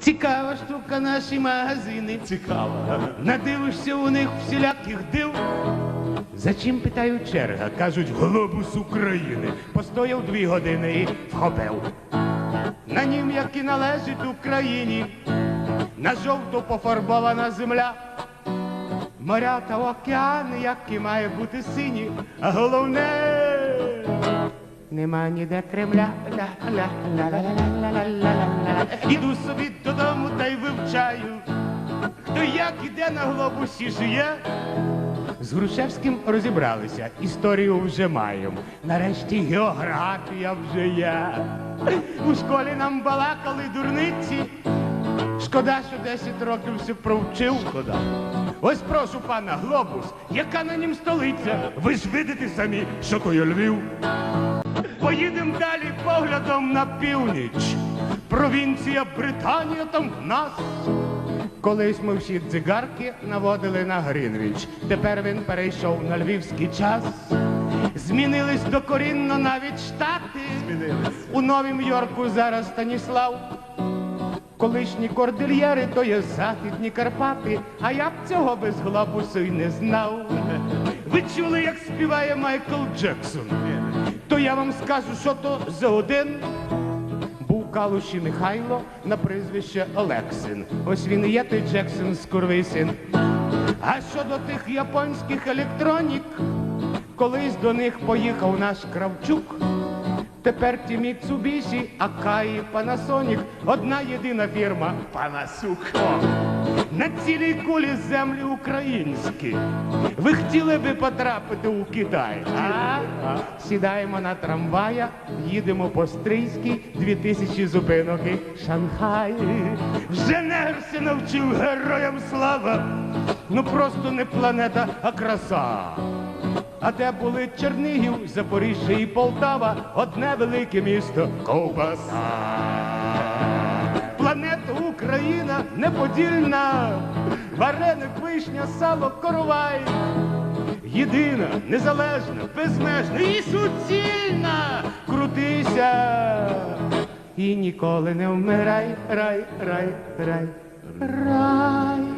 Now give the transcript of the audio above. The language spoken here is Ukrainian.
Цікава штука наші магазини. Цікава. Надивишся у них всіляких див. За чим питаю черга? Кажуть, глобус України. Постояв дві години і вхопив. На нім, як і належить Україні, на жовто пофарбована земля. Моря та океани, як і має бути сині, а головне нема ніде Кремля. Іду собі до. Як іде на глобусі жиє? З Грушевським розібралися, історію вже маємо. Нарешті географія вже є. У школі нам балакали дурниці. Шкода, що 10 років все провчив. Шкода. Ось прошу пана, глобус, яка на нім столиця? Ви ж видите самі, що то є Львів. Поїдемо далі поглядом на північ. Провінція Британія там в нас. Колись ми всі дзигарки наводили на Грінвіч. Тепер він перейшов на львівський час. Змінились докорінно навіть штати. Змінились. У Новім Йорку зараз Станіслав. Колишні кордильєри, то є західні Карпати, а я б цього без глобусу й не знав. Ви чули, як співає Майкл Джексон? То я вам скажу, що то за один. Калуші Михайло на прізвище Олексин. Ось він і є той Джексон з син. А щодо тих японських електронік, колись до них поїхав наш Кравчук. Тепер ті Mitsubishi, Акаї, Panasonic, одна єдина фірма. Панасюк. О, на цілій кулі землі українські. Ви хотіли би потрапити у Китай? А? Сідаємо на трамвая, їдемо по Стрийській, дві тисячі зупинок і Шанхай. Вже негр навчив героям слава. Ну просто не планета, а краса. А де були Чернігів, Запоріжжя і Полтава, одне велике місто Ковбаса. Планета Україна неподільна, вареник, вишня, сало, коровай. Єдина, незалежна, безмежна і суцільна. Крутися і ніколи не вмирай, рай, рай, рай, рай.